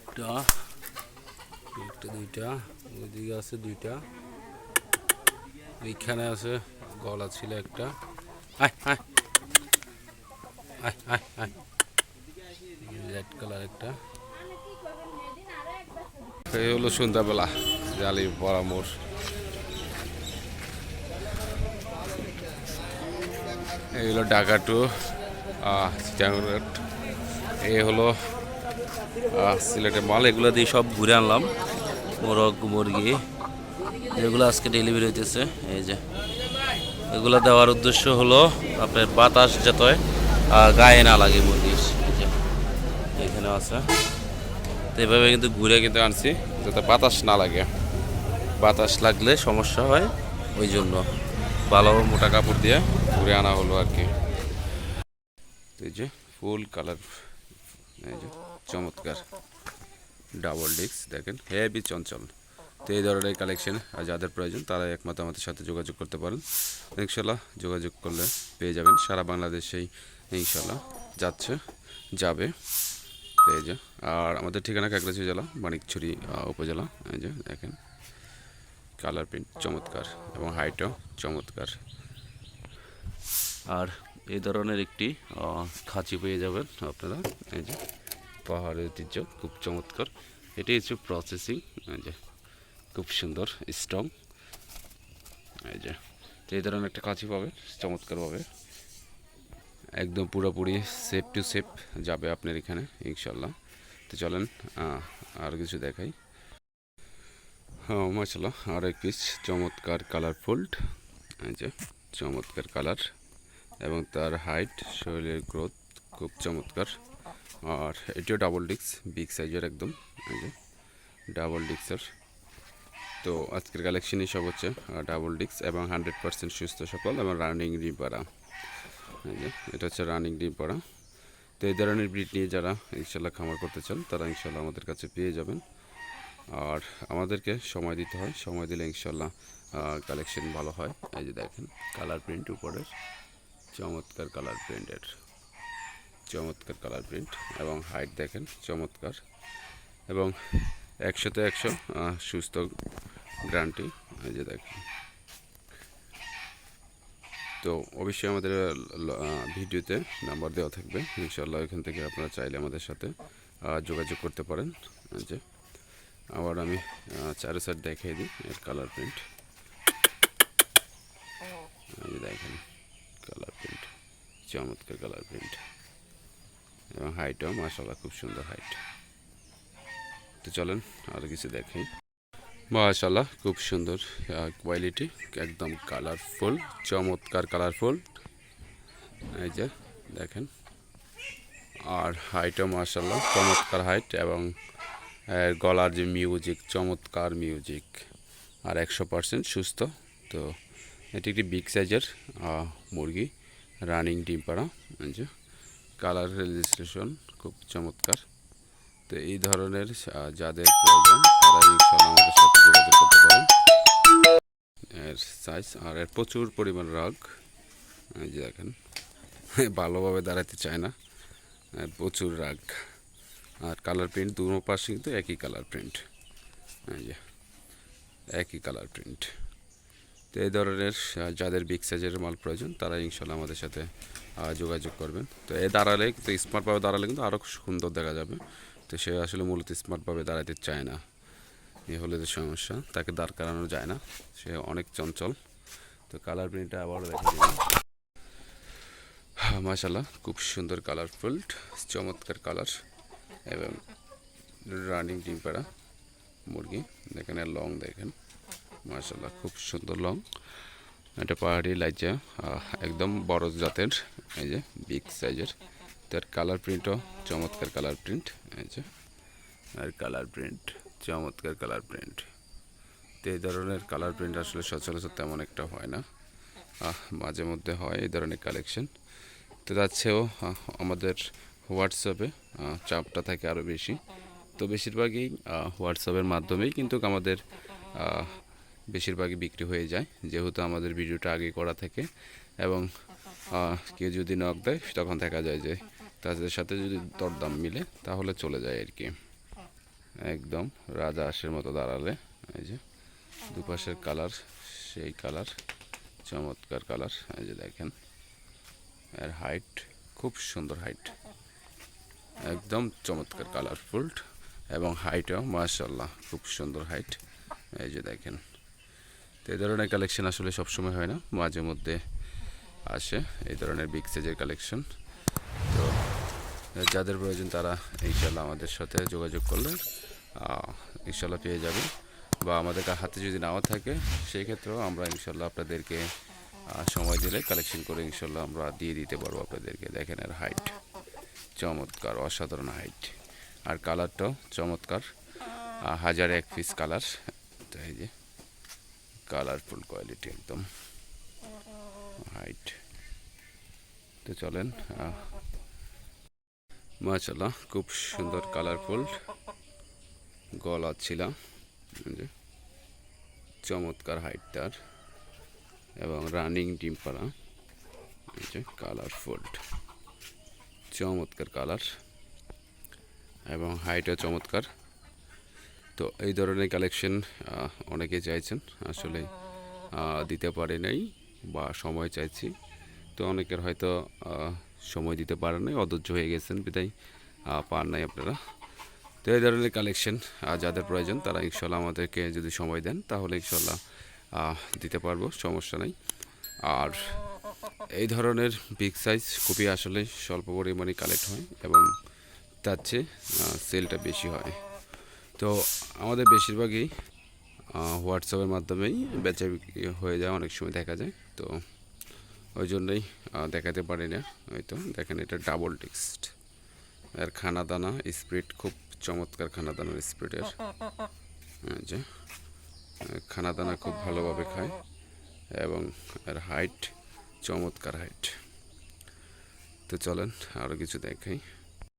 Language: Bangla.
একটা একটা, দুইটা। ওইদিকে আছে দুইটা। এইখানে আছে গলা ছিল একটা। আয় আয়। আয় রেড কালার একটা। এই হলো সন্ধ্যাবেলা জালি পরামর এই হলো ঢাকা টু চিটাগড় এই হলো সিলেটের মাল। এগুলো দিয়ে সব ঘুরে আনলাম, মোরগ, মুরগি। এগুলো আজকে ডেলিভারি হইতেছে, এই যে। এগুলো দেওয়ার উদ্দেশ্য হলো আপনার বাতাস যাতে গায়ে না লাগে মুরগির এখানে আছে। তো এভাবে কিন্তু ঘুরে কিন্তু আনছি, যাতে বাতাস না লাগে। বাতাস লাগলে সমস্যা হয়, ওই জন্য। ভালো মোটা কাপড় দিয়ে ঘুরে আনা হলো আর কি। এই যে ফুল কালার, এই যে চমৎকার। ডাবল ডিস্ক দেখেন হেভি চঞ্চল। তো এই ধরনের কালেকশন আর যাদের প্রয়োজন তারা একমাত্র আমাদের সাথে যোগাযোগ করতে পারেন। ইনশাল্লাহ যোগাযোগ করলে পেয়ে যাবেন। সারা বাংলাদেশেই ইনশাল্লাহ যাচ্ছে, যাবে। এই যে, আর আমাদের ঠিকানা কাকরাচি জেলা, মানিকছড়ি উপজেলা। এই যে, দেখেন। কালার প্রিন্ট চমৎকার এবং হাইটও চমৎকার। আর এই ধরনের একটি খাঁচি পেয়ে যাবেন আপনারা। এই যে, পাহাড়ের ঐতিহ্য, খুব চমৎকার। এটি হচ্ছে প্রসেসিং এই যে, খুব সুন্দর স্ট্রং এই যে, তো এই ধরনের একটা কাঁচি পাবে চমৎকারভাবে। একদম পুরোপুরি সেফ টু সেফ যাবে আপনার এখানে, ইনশাল্লাহ। তো চলেন আর কিছু দেখাই। মাসাল্লাহ আর এক পিস চমৎকার কালারফুল এই যে, চমৎকার কালার এবং তার হাইট শরীরের গ্রোথ খুব চমৎকার। আর এটিও ডাবল ডিক্স বিগ সাইজের একদম। যে ডাবল ডিক্সের তো আজকের কালেকশনই সব হচ্ছে ডাবল ডিক্স এবং হান্ড্রেড পার্সেন্ট সুস্থ সফল এবং রানিং ডিপাড়া এটা হচ্ছে রানিং ডিপাড়া তো এই ধরনের ব্রিড নিয়ে যারা ইনশাল্লাহ খামার করতে চান, তারা ইনশাল্লাহ আমাদের কাছে পেয়ে যাবেন। আর আমাদেরকে সময় দিতে হয়, সময় দিলে ইনশাল্লাহ কালেকশন ভালো হয়। এই যে দেখেন কালার প্রিন্ট উপরের, চমৎকার কালার প্রিন্টের চমৎকার কালার প্রিন্ট এবং হাইট দেখেন, চমৎকার এবং একশোতে একশো সুস্থ গ্রান্টি এই যে দেখেন। তো অবশ্যই আমাদের ভিডিওতে নাম্বার দেওয়া থাকবে। ইনশাল্লাহ এখান থেকে আপনারা চাইলে আমাদের সাথে যোগাযোগ করতে পারেন। যে আবার আমি চারো সাইড দেখিয়ে দিই, এর কালার প্রিন্ট আমি দেখেন কালার প্রিন্ট চমৎকার কালার প্রিন্ট এবং হাইটও মাসাল্লাহ খুব সুন্দর হাইট তো চলেন আরও কিছু দেখাই। মাশাল্লাহ খুব সুন্দর কোয়ালিটি একদম কালারফুল চমৎকার কালারফুল এই যে, দেখেন। আর হাইটও মাশাল্লাহ চমৎকার হাইট এবং গলার যে মিউজিক চমৎকার মিউজিক আর একশো পার্সেন্ট সুস্থ। তো এটি একটি বিগ সাইজের মুরগি রানিং ডিম পাড়া যে। কালার রেজিস্ট্রেশন খুব চমৎকার। তো এই ধরনের যাদের প্রয়োজন, তারা ইনশাল্লাহ আমাদের সাথে যোগাযোগ করতে পারেন। এর সাইজ আর এর প্রচুর পরিমাণ রাগ। যে দেখেন, ভালোভাবে দাঁড়াতে চায় না। প্রচুর রাগ। আর কালার প্রিন্ট দুনো পাশে কিন্তু একই কালার প্রিন্ট একই কালার প্রিন্ট তো এই ধরনের যাদের বিগ সাইজের মাল প্রয়োজন, তারা ইনশাল্লাহ আমাদের সাথে যোগাযোগ করবেন। তো এ দাঁড়ালে, তো স্মার্টভাবে দাঁড়ালে কিন্তু আরও সুন্দর দেখা যাবে। তো সে আসলে মূলত স্মার্টভাবে দাঁড়াতে চায় না। এ হলে তো সমস্যা, তাকে দাঁড় করানো যায় না। সে অনেক চঞ্চল। তো কালার প্রিন্টটা আবার দেখা যাবে মাশাল্লাহ খুব সুন্দর কালারফুল চমৎকার কালার এবং রানিং ডিম পাড়া মুরগি। দেখেন লং দেখেন। মাশাল্লাহ খুব সুন্দর লং এটা পাহাড়ি আহ, একদম বড় জাতের এই যে বিগ সাইজের তার কালার প্রিন্টও চমৎকার কালার প্রিন্ট এই যে। আর কালার প্রিন্ট চমৎকার কালার প্রিন্ট তো এই ধরনের কালার প্রিন্ট আসলে সচরাচর তেমন একটা হয় না। মাঝে মধ্যে হয় এই ধরনের কালেকশন তো আহ, আমাদের হোয়াটসঅ্যাপে। চাপটা থাকে আরও বেশি। তো বেশিরভাগই হোয়াটসঅ্যাপের মাধ্যমেই কিন্তু আমাদের বেশিরভাগই বিক্রি হয়ে যায়, যেহেতু আমাদের ভিডিওটা আগে করা থাকে। এবং কেউ যদি নক দেয়, তখন দেখা যায় যে তাদের সাথে যদি দরদাম মিলে, তাহলে চলে যায় আর কি। একদম, রাজা হাঁসের মতো দাঁড়ালে, এই যে দুপাশের কালার সেই কালার চমৎকার কালার এই যে দেখেন, এর হাইট খুব সুন্দর হাইট একদম চমৎকার কালারফুল এবং হাইটও মাশাল্লাহ খুব সুন্দর হাইট এই যে দেখেন, তো এই ধরনের কালেকশন আসলে সবসময় হয় না, মাঝে মধ্যে আসে এই ধরনের বিগ সাইজের কালেকশন তো যাদের প্রয়োজন তারা ইনশাল্লাহ আমাদের সাথে যোগাযোগ করলে ইনশাল্লাহ পেয়ে যাবেন। বা আমাদের হাতে যদি নাও থাকে, সেই ক্ষেত্রেও আমরা ইনশাল্লাহ আপনাদেরকে সময় দিলে কালেকশন করে ইনশাল্লাহ আমরা দিয়ে দিতে পারব আপনাদেরকে। দেখেন এর হাইট চমৎকার অসাধারণ হাইট আর কালারটাও চমৎকার। হাজার এক পিস কালার তো এই যে কালারফুল কোয়ালিটি একদম। হাইট তো চলেন মাশাল্লাহ খুব সুন্দর কালারফুল গলা ছিল। এই যে চমৎকার হাইটটার এবং রানিং ডিম পাড়া। কালারফুল চমৎকার কালার এবং হাইটও চমৎকার। তো এই ধরনের কালেকশন অনেকে চাইছেন। আসলে দিতে পারে নাই বা সময় চাইছি। তো অনেকের হয়তো সময় দিতে পারেন নাই, অধৈর্য হয়ে গেছেন, বিদায় পান নাই আপনারা। তো এই ধরনের কালেকশন যাদের প্রয়োজন, তারা ইনশাল্লাহ আমাদেরকে যদি সময় দেন, তাহলে ইনশাল্লাহ দিতে পারব, সমস্যা নেই। আর এই ধরনের বিগ সাইজ কপি আসলে স্বল্প পরিমাণে কালেক্ট হয় এবং তার চেয়ে সেলটা বেশি হয়। তো আমাদের বেশিরভাগই হোয়াটসঅ্যাপের মাধ্যমেই বেচা বিক্রি হয়ে যায়, অনেক সময় দেখা যায়। তো ওই জন্যই দেখাতে পারি না হয়তো দেখেন এটা ডাবল টেক্সট এর খানা দানা স্প্রিড খুব চমৎকার খানা দানার স্প্রিডের খানা দানা খুব ভালোভাবে খায় এবং এর হাইট চমৎকার হাইট তো চলেন আরও কিছু দেখাই।